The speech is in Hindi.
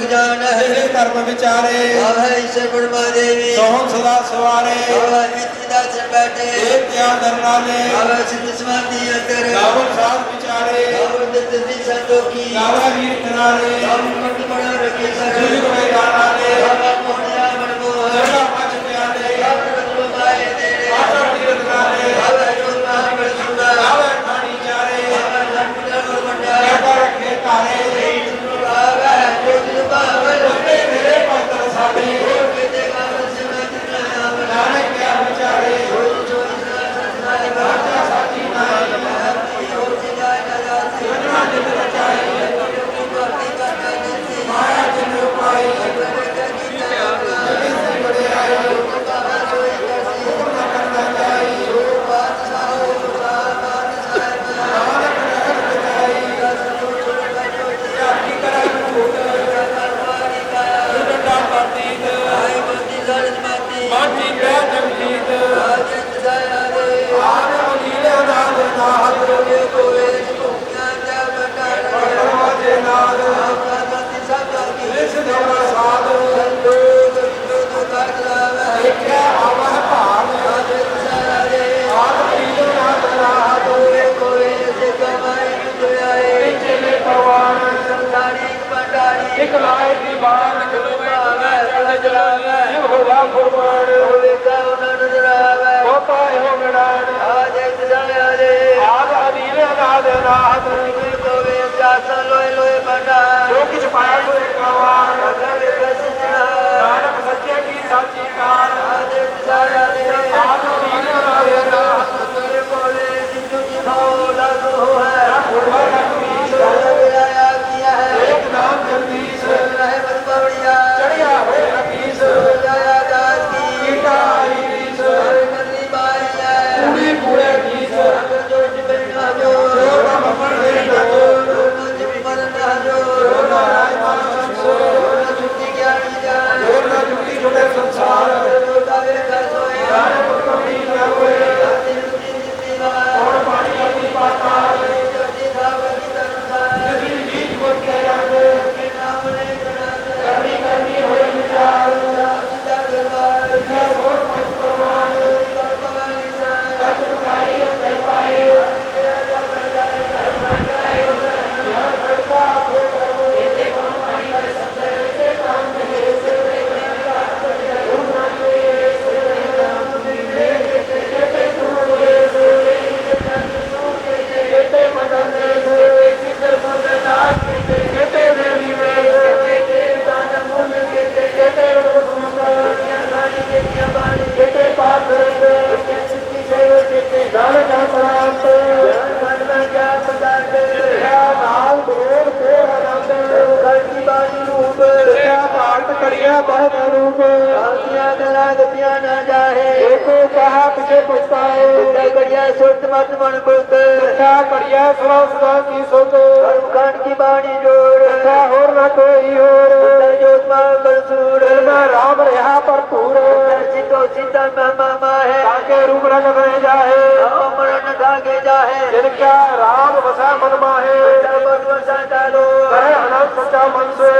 विज्ञान है। कर्म विचारे। अभय से गुण महादेवी सोहम सदा सवारे। से बैठे। धरनाले अभय सिद्ध समाधि करे रावण साथ विचारे। रावण संतों की रावण वीर करारे रावण मंडल बड़ा रखे सर। Allahu गया बहुत अनूप गलतियाँ करा गतियाँ ना जाए देखो कहा पीछे पछताए बढ़िया सोच मत मन बुद्ध क्या बढ़िया सुना की सोचो खान की बाणी जोड़। क्या और ना कोई और जोतमा बलसूर राम रहा पर पूर सीतो सीता मामा है। ताके रूप न करे जाए मरण धागे जाए जिनका राम वसा मन माहे। वसा डालो। अनंत सच्चा मन से।